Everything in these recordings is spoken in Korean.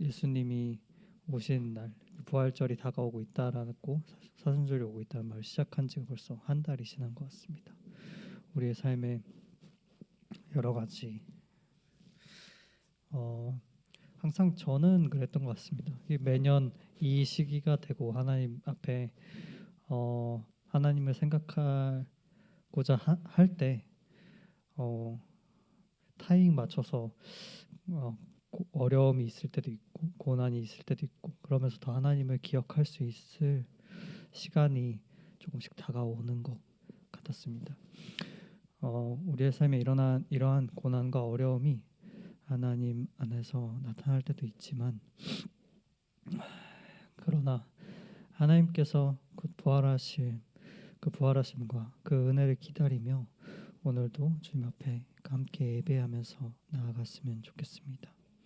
예수님이 오신 날 부활절이 다가오고 있다라고 사순절이 오고 있다는 말을 시작한 지가 벌써 한 달이 지난 것 같습니다. 우리의 삶에 여러 가지 어, 항상 저는 그랬던 것 같습니다. 매년 이 시기가 되고 하나님 앞에 어, 하나님을 생각하고자 할때 어, 타이밍 맞춰서 어, 고- 어려움이 있을 때도 있고 고난이 있을 때도 있고 그러면서 더 하나님을 기억할 수 있을 시간이 조금씩 다가오는 것 같았습니다. 어, 우리의 삶에 일어난 이러한 고난과 어려움이 하나님 안에서 나타날 때도 있지만 그러나 하나님께서 곧 부활하실 그 부활하심과 그 은혜를 기다리며 오늘도 주님 앞에 함께 예배하면서 나아갔으면 좋겠습니다.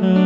time.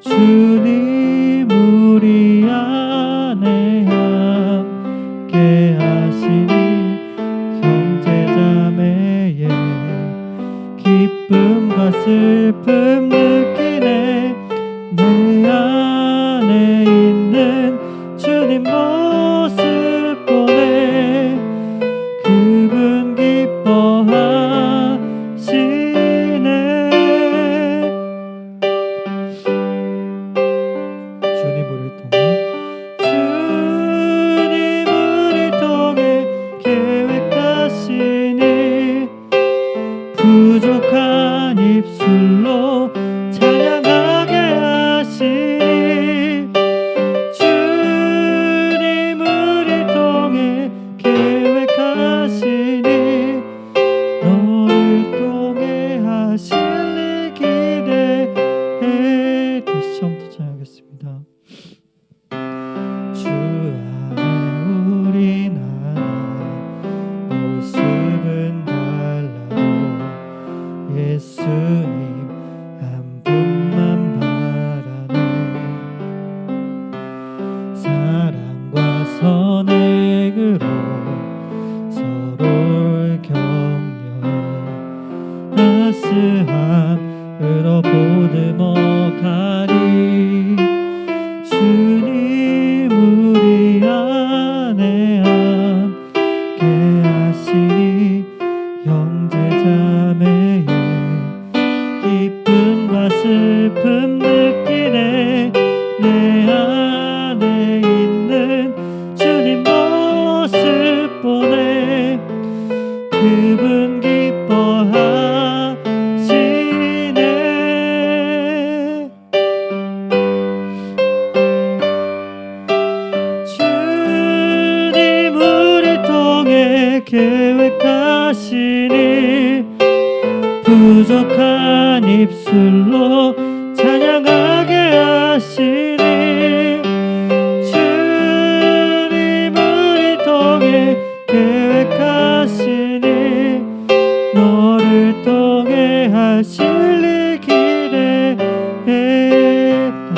주님.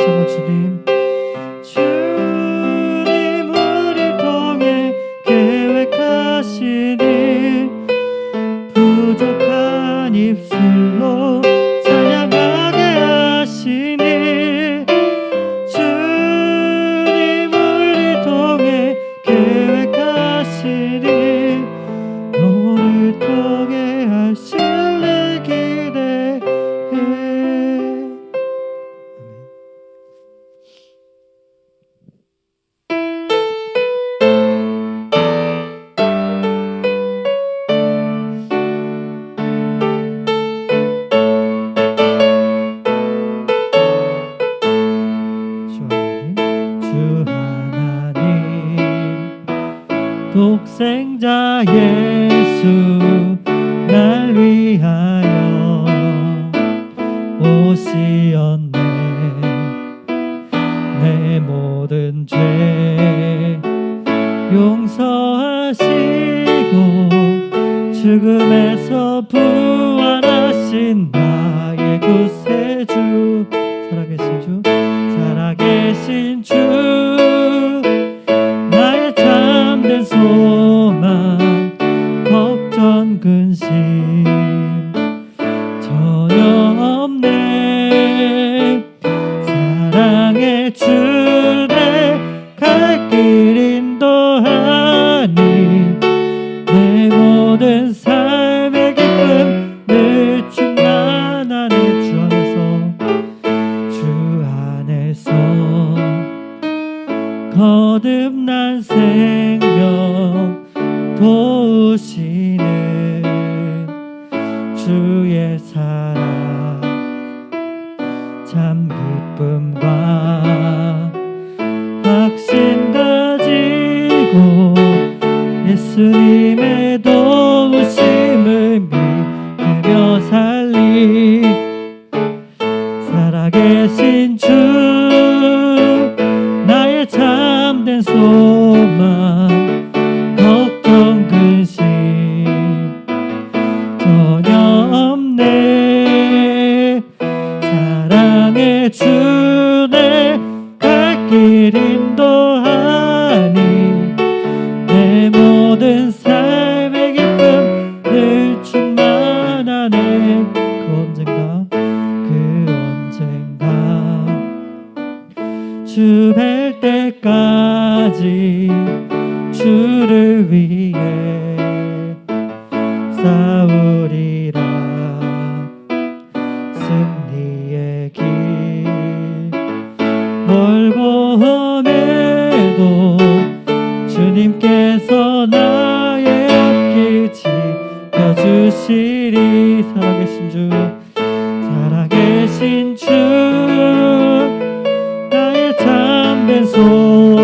so much, Lord. 독생자 예수. This. ser. 향해 주 soul.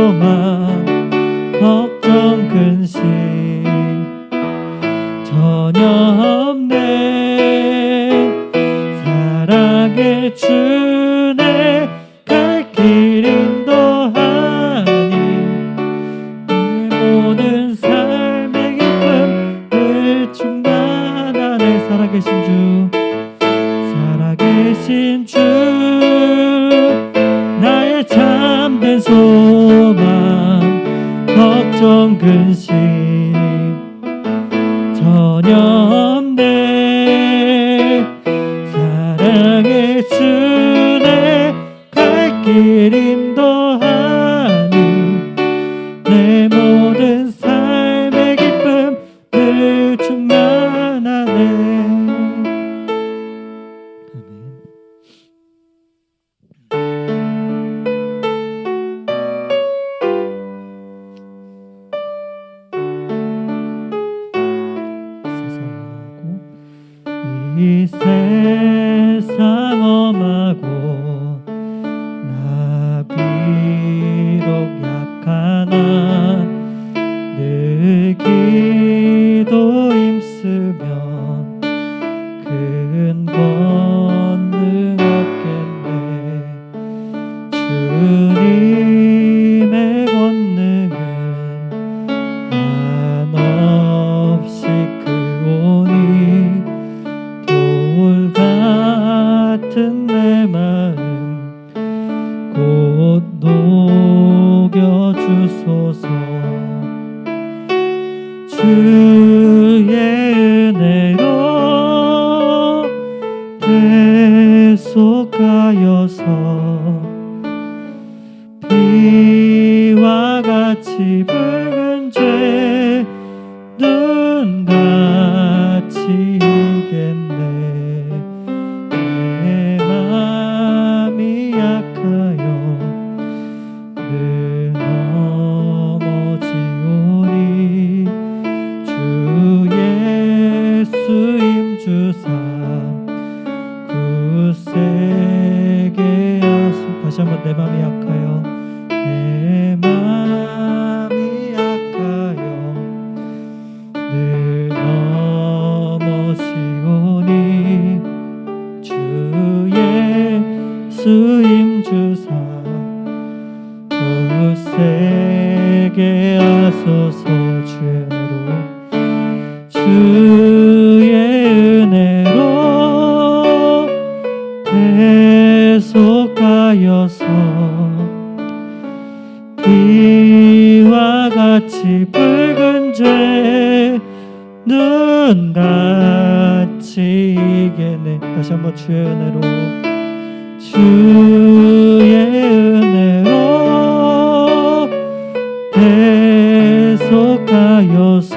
하여서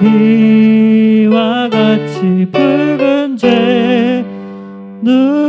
비와 같이 붉은 죄눈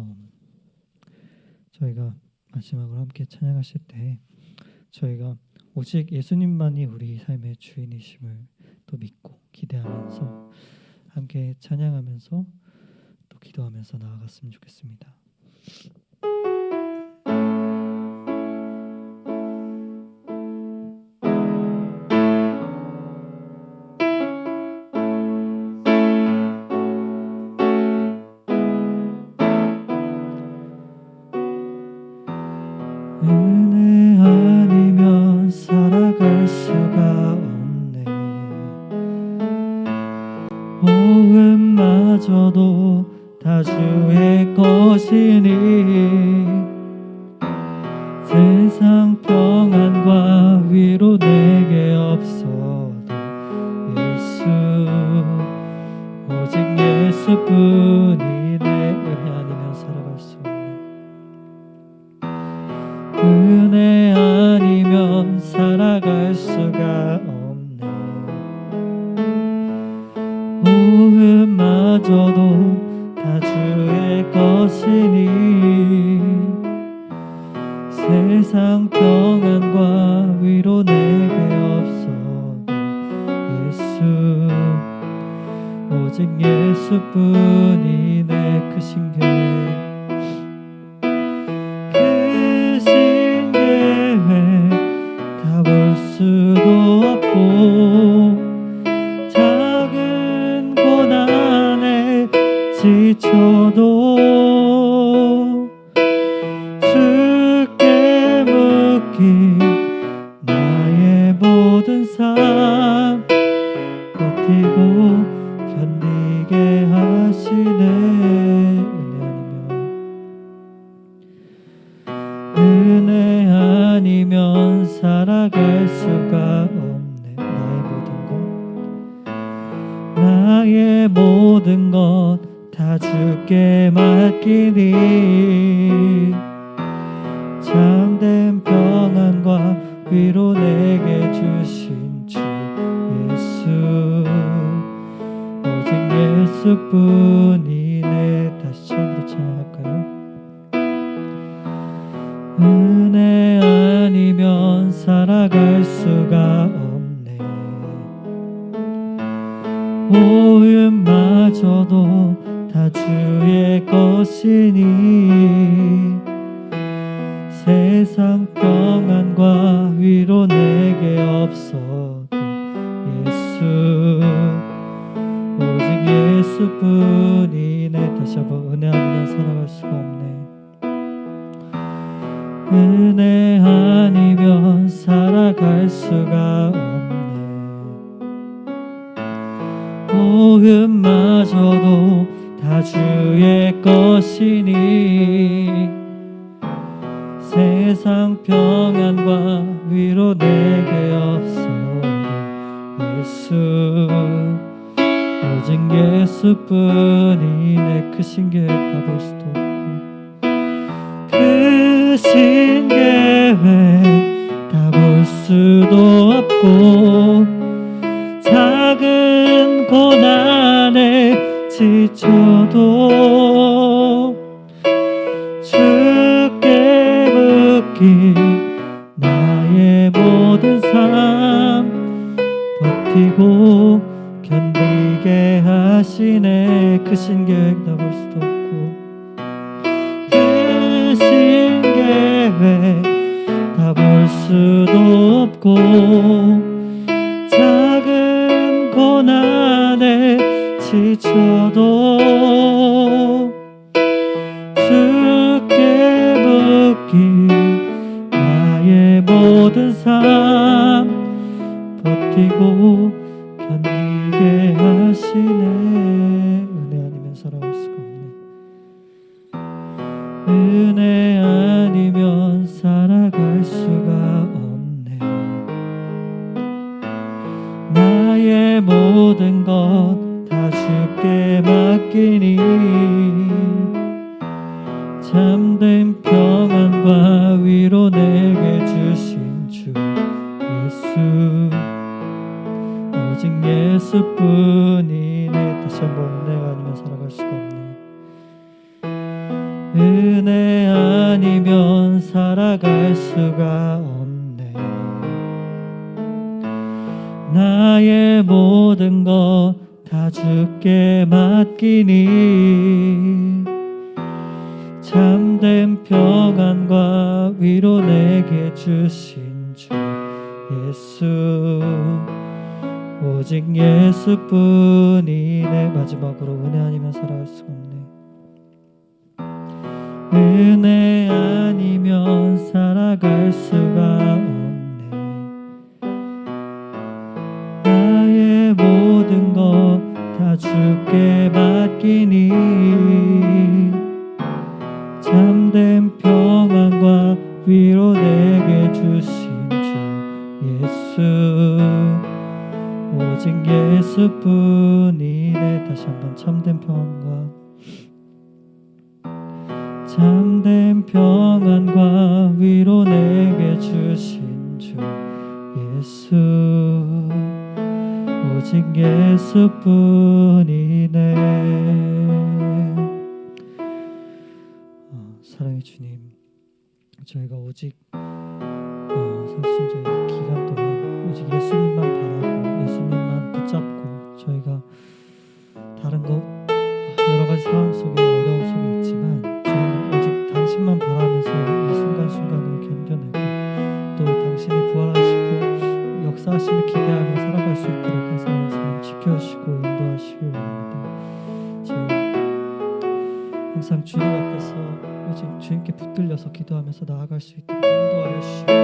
어, 저희가 마지막으로 함께 찬양하실 때 저희가 오직 예수님만이 우리 삶의 주인이심을 또 믿고 기대하면서 함께 찬양하면서 또 기도하면서 나아갔으면 좋겠습니다. 세상 수도 없고 예수뿐이네 다시 처음부터 찬양할까요? 은혜 아니면 살아갈 수가 없네 호흡마저도 다 주의 것이니 세상 평안과 위로 내게 없어도 예수. 오직 예수뿐이 내 크신 계획 다볼 수도 없고 크신 계획 다볼 수도 없고 작은 고난에 지쳐도 묻기 나의 모든 삶 버티고 견디게 하시네. 크신 계획 다볼 수도 없고. 크신 계획 다 볼 수도 없고. 작은 고난에 지쳐도 예수뿐이네 다시 한번 은혜가 아니면 살아갈 수가 없네. 은혜 아니면 살아갈 수가 없네. 나의 모든 것 다 주께 맡기니 참된 평안과 위로 내게 주신 주 예수 오직 예수뿐이네 마지막으로 은혜 아니면 살아갈 수 없네. 은혜 아니면 살아갈 수가 없네. 나의 모든 것 다 주께 맡기니 참된 평안과 위로 예수뿐이네 다시 한번 참된 평안 붙들려서 기도하면서 나아갈 수 있도록 인도하여 주시고 주께서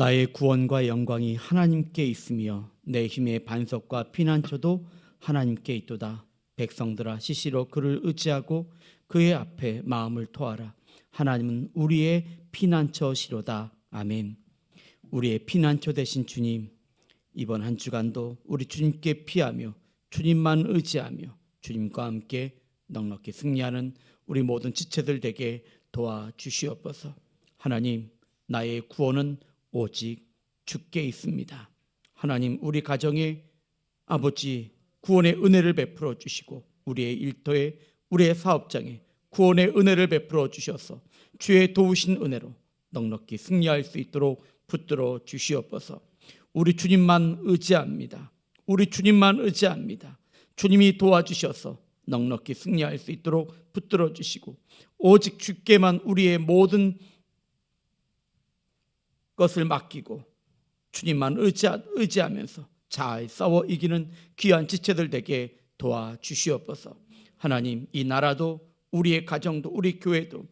나의 구원과 영광이 하나님께 있으며 내 힘의 반석과 피난처도 하나님께 있도다. 백성들아 시시로 그를 의지하고 그의 앞에 마음을 토하라. 하나님은 우리의 피난처시로다. 아멘. 우리의 피난처 되신 주님, 이번 한 주간도 우리 주님께 피하며 주님만 의지하며 주님과 함께 넉넉히 승리하는 우리 모든 지체들 되게 도와주시옵소서. 하나님, 나의 구원은 오직 주께 있습니다. 하나님 우리 가정에 아버지 구원의 은혜를 베풀어 주시고 우리의 일터에 우리의 사업장에 구원의 은혜를 베풀어 주셔서 주의 도우신 은혜로 넉넉히 승리할 수 있도록 붙들어 주시옵소서. 우리 주님만 의지합니다. 우리 주님만 의지합니다. 주님이 도와주셔서 넉넉히 승리할 수 있도록 붙들어 주시고 오직 주께만 우리의 모든 것을 맡기고 주님만 의지하, 의지하 면서 잘 싸워 이기는 귀한 지체들 되게 도와주시옵소서. 하나님 이 나라도 우리의 가정도 우리 교회도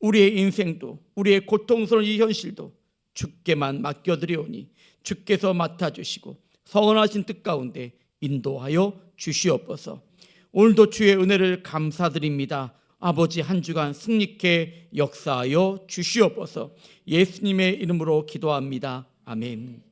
우리의 인생도 우리의 고통스러운 이 현실도 주께만 맡겨드리오니 주께서 맡아주시고 선하신 뜻 가운데 인도하여 주시옵소서. 오늘도 주의 은혜를 감사드립니다. 아버지 한 주간 승리케 역사하여 주시옵소서. 예수님의 이름으로 기도합니다. 아멘.